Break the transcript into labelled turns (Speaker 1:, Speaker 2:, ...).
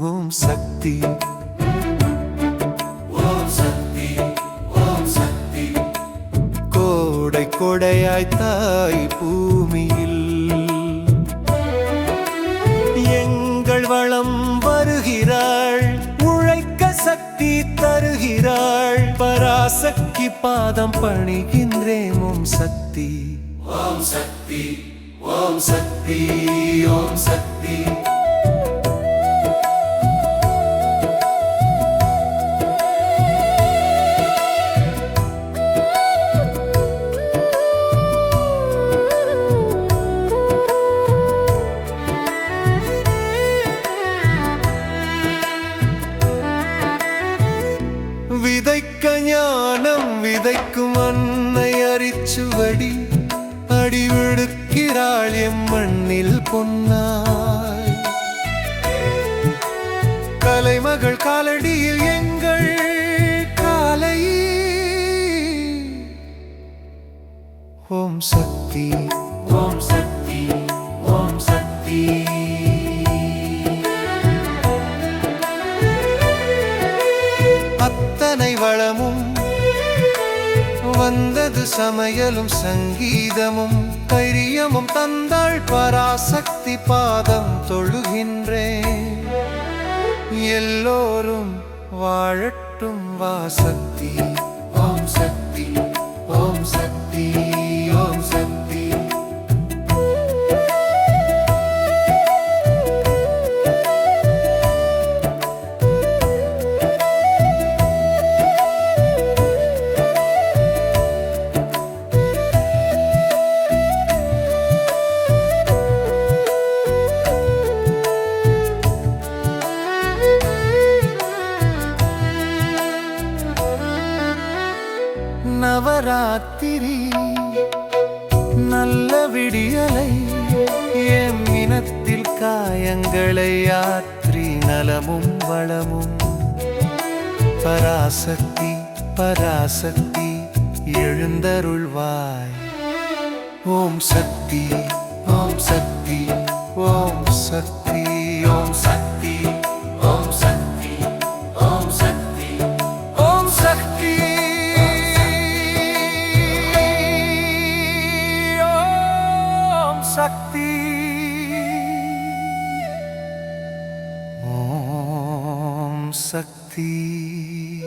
Speaker 1: ஓம் சக்தி கோடை கொடையாய் தாய் பூமியில் எங்கள் வளம் வருகிறாள் உழைக்க சக்தி தருகிறாள் பராசக்தி பாதம் பணிகின்றேன் ஓம் சக்தி ஓம் சக்தி ஓம் சக்தி ஓம் சக்தி. விதைக்க ஞானம் விதைக்கும் அன்னை அரிச்சுவடி அடிவிடுக்கிறாள் எம் மண்ணில் பொன்னாய். கலைமகள் காலடியில் எங்கள் காலை ஓம் சக்தி. ஓம் சக்தி ஓம் சக்தி. அத்தனை வளமும் வந்தது சமையலும் சங்கீதமும் தைரியமும் தந்தாள் பராசக்தி பாதம் தொழுகின்றேன் எல்லோரும் வாழட்டும் வாசக்தி. ஓம் சக்தி. நவராத்திரி நல்ல விடியலை எம் இனத்தில் காயங்களை ஆற்றி நலமும் வளமும். பராசக்தி பராசக்தி எழுந்தருள்வாய். ஓம் சக்தி ஓம் சக்தி ஓம் சக்தி ஓம் சக்தி. सकती